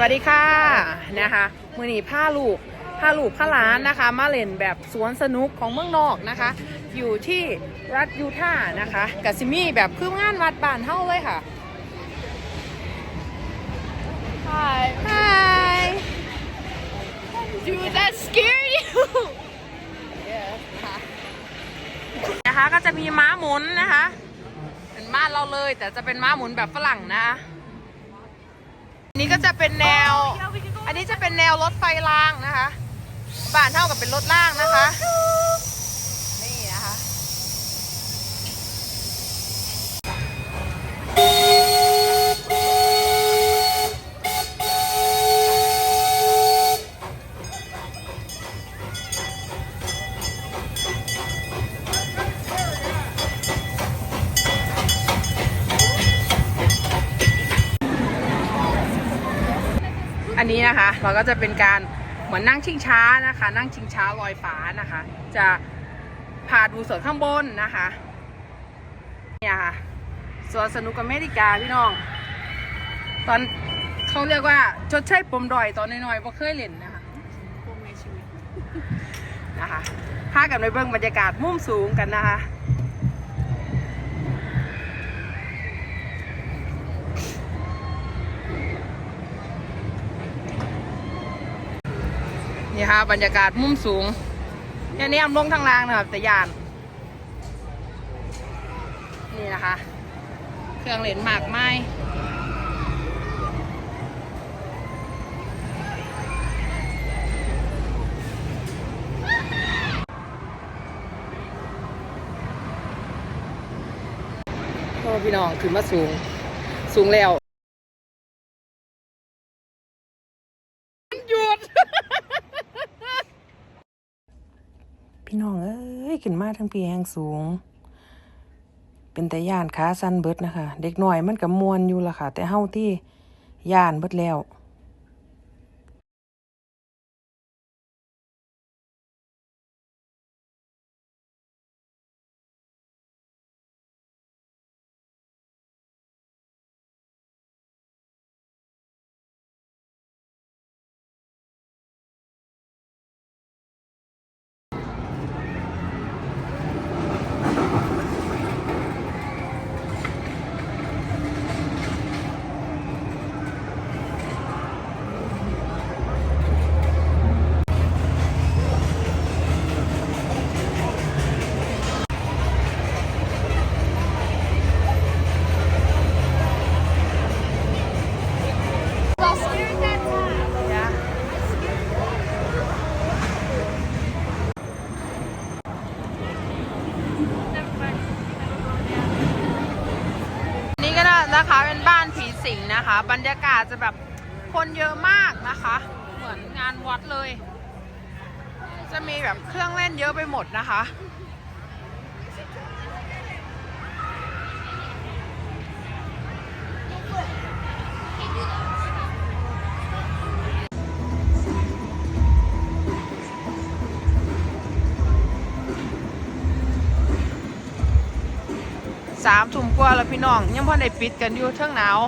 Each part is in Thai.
สวัสดีค่ะนะคะมือนีผ้าลูกผ้าลูกผ้าล้านนะคะ มาเล่นแบบสวนสนุกของเมืองนอกนะคะ อยู่ที่รัฐยูทาห์นะคะกับซิมี่แบบคืองานวัดบ้านเท่าเลยค่ะ Hi Hi Do that scare you นะคะก็จะมีม้าหมุนนะคะ เป็นบ้านเราเลยแต่จะเป็นม้าหมุนแบบฝรั่งนะคะ จะเป็นแนว อันนี้จะเป็นแนวรถไฟรางนะคะ บานเท่ากับเป็นรถล่างนะคะ นนี้นะคะเราก็จะเป็นการเหมือนนั่งชิงช้านะคะ นั่งชิงช้าลอยฟ้านะคะ จะพาดูสวนข้างบนนะคะเนี่ยค่ะสวนสนุกอเมริกาพี่น้อง ตอนเขาเรียกว่าชดใช้ปมดอยตอนน้อยๆว่าเคยเล่นนะคะปมในชีวิตนะคะพากันไปเบิ่งบรรยากาศมุมสูงกันนะคะ ค่ะบรรยากาศมุมสูงเนี่ยนี่อำลงทางล่างนะครับแต่ยาน นี่นะคะ เครื่องเล่นหมากไม้โอ้พี่น้องขึ้นมาสูง สูงแล้ว หยุด พี่น้องเอ้ยขึ้นมาทั้งปีแห่งสูง เป็นแต่ย่านขาสั้นเบิดนะคะ เด็กหน่อยมันกับมวนอยู่ละค่ะ แต่เฮาที่ย่านเบิดแล้ว นะคะ บรรยากาศจะแบบคนเยอะมากนะคะ เหมือนงานวัดเลย จะมีแบบเครื่องเล่นเยอะไปหมดนะคะ สามทุ่มกว่าแล้วพี่น้อง ยังพอได้ปิดกันอยู่เท่งหนาว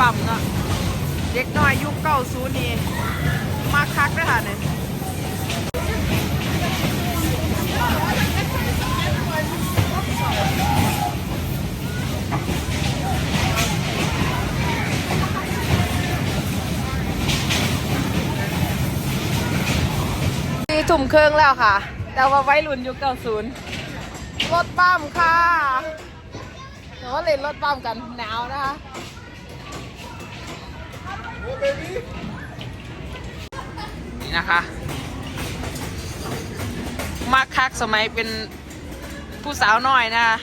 บัมเนาะเด็กน้อยยุคเก้าศูนย์นี่มาคักด้วยค่ะเนี่ยสี่ทุ่มครึ่องแล้วค่ะ แต่ว่าไว้รุ่นยุคเก้าศูนย์รถบัมค่ะเดี๋ยวเล่นรถบัมกันหนาวนะคะ นี่นะคะมาคักสมัยเป็นผู้สาวน้อยนะคะ